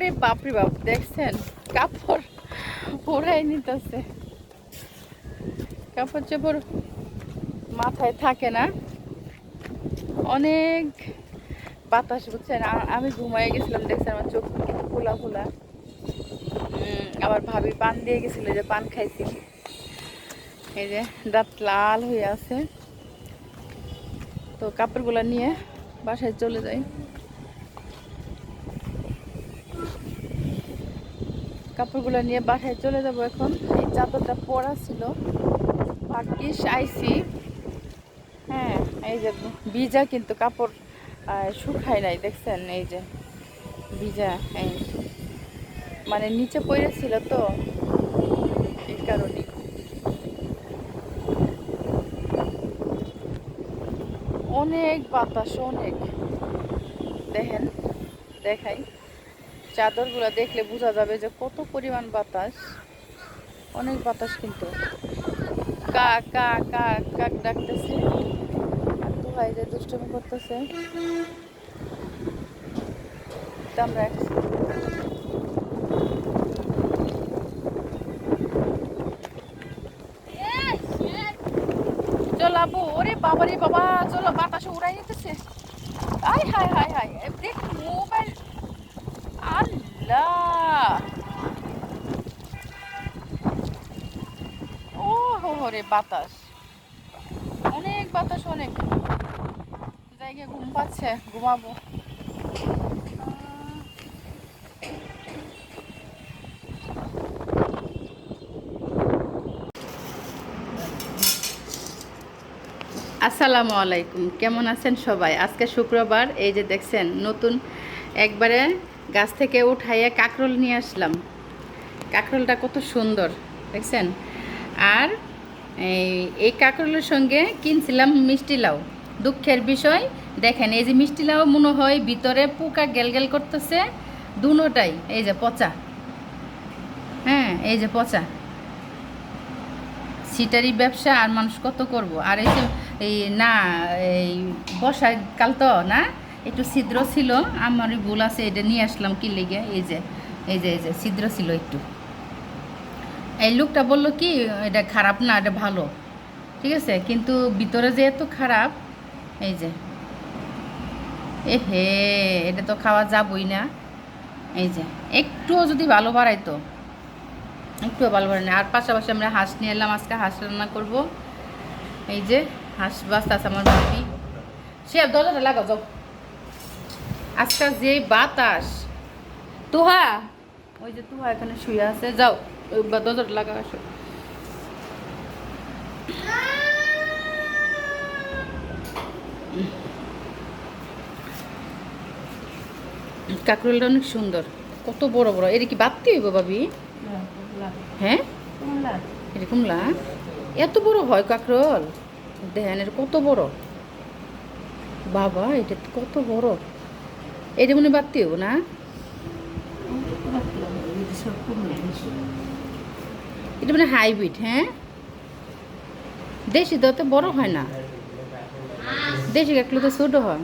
ওরে বাপরে বাপ দেখছেন? কাপড় ওরাই নিতেছে। কাপড় চোপড় মাথায় থাকে না। অনেক বাতাস বুঝছেন? আমি ঘুমাই গেছিলাম দেখছেন? আমার চোখ খোলা উম, আবার ভাবি পান দিয়ে গেছিল যে পান খাইছি। এই যে দাঁত লাল হয়ে আছে। তো কাপড়গুলো নিয়ে বাসায় চলে যাই। কাপড়গুলো নিয়ে বাসায় চলে যাব এখন। এই চাদরটা পরা ছিল। ভাগ্যিস আইসি। হ্যাঁ এই যে ভিজা কিন্তু কাপড় শুকায় নাই, দেখছেন? এই যে ভিজা, এই মানে নিচে পড়েছিল তো, এই কারণে অনেক বাতাস, অনেক। দেখেন, দেখাই। চাদরগুলো দেখলে বোঝা যাবে যে কত পরিমাণ বাতাস। অনেক বাতাস কিন্তু। কা কা কা কাক ডাকতেছে। ভাই যে দুষ্টমি করতেছে। এক- ওরে বাবা রে বাবা, চলো বাতাসে উড়াই নিতেছে। হাই হাই হাই এ দেখ মোবাইল হো বাতাস। অনেক বাতাস, অনেক। জায়গায় ঘুম পাচ্ছে, ঘুমাবো। আসসালামু আলাইকুম, কেমন আছেন সবাই? আজকে শুক্রবার, এই যে দেখছেন, নতুন একবারে গাছ থেকে উঠাইয়া কাকরোল নিয়ে আসলাম। কাকরোলটা কত সুন্দর, দেখছেন? আর এই এই কাকরোলের সঙ্গে কিনছিলাম মিষ্টি লাউ। দুঃখের বিষয়, দেখেন, এই যে মিষ্টি লাউ মনে হয় ভিতরে পোকা গেল গেল করতেছে দুনোটাই এই যে পচা। হ্যাঁ এই যে পচা। সিটারি ব্যবসা আর মানুষ কত করব? আর এই যে, এই না, এই বর্ষাকাল তো, না? একটু ছিদ্র ছিল, আমারই ভুল আছে, এটা নিয়ে আসলাম কি লেগে এই যে এই যে এই যে, ছিদ্র ছিল একটু। এই লোকটা বলল কি, এটা খারাপ না, এটা ভালো। ঠিক আছে? কিন্তু ভিতরে যে এত খারাপ, এই যে। এ হে এটা তো খাওয়া যাবই না। এই যে, একটুও যদি ভালো বাড়াইতো একটু ভালো করে না আর পাশাপাশি আমরা হাঁস নিয়ে এলাম, আজকে হাঁস রান্না করব। এই যে, হাঁস বাস্তা আছে আমার বাড়ি সে দরজাটা লাগাও, যাও। আজকে যে বাতাস। তুহা ওই যে তুহা এখানে শুয়ে আছে, যাও। বা- দরজাটা লাগাও, আসো। কাকরুলটা অনেক সুন্দর। কত বড় বড়। এটা কি বাড়তি হইব ভাবি? হ্যাঁ? এরকম লা এত বড় হয় কাকরল? দেখেন, এটা কত বড়। বাবা, এটা কত বড়। এটা মনে বাড়তি হব না? এটা মানে হাইব্রিড হ্যাঁ? দেশি তো বড় হয় না। দেশি একটু তো ছোট হয়।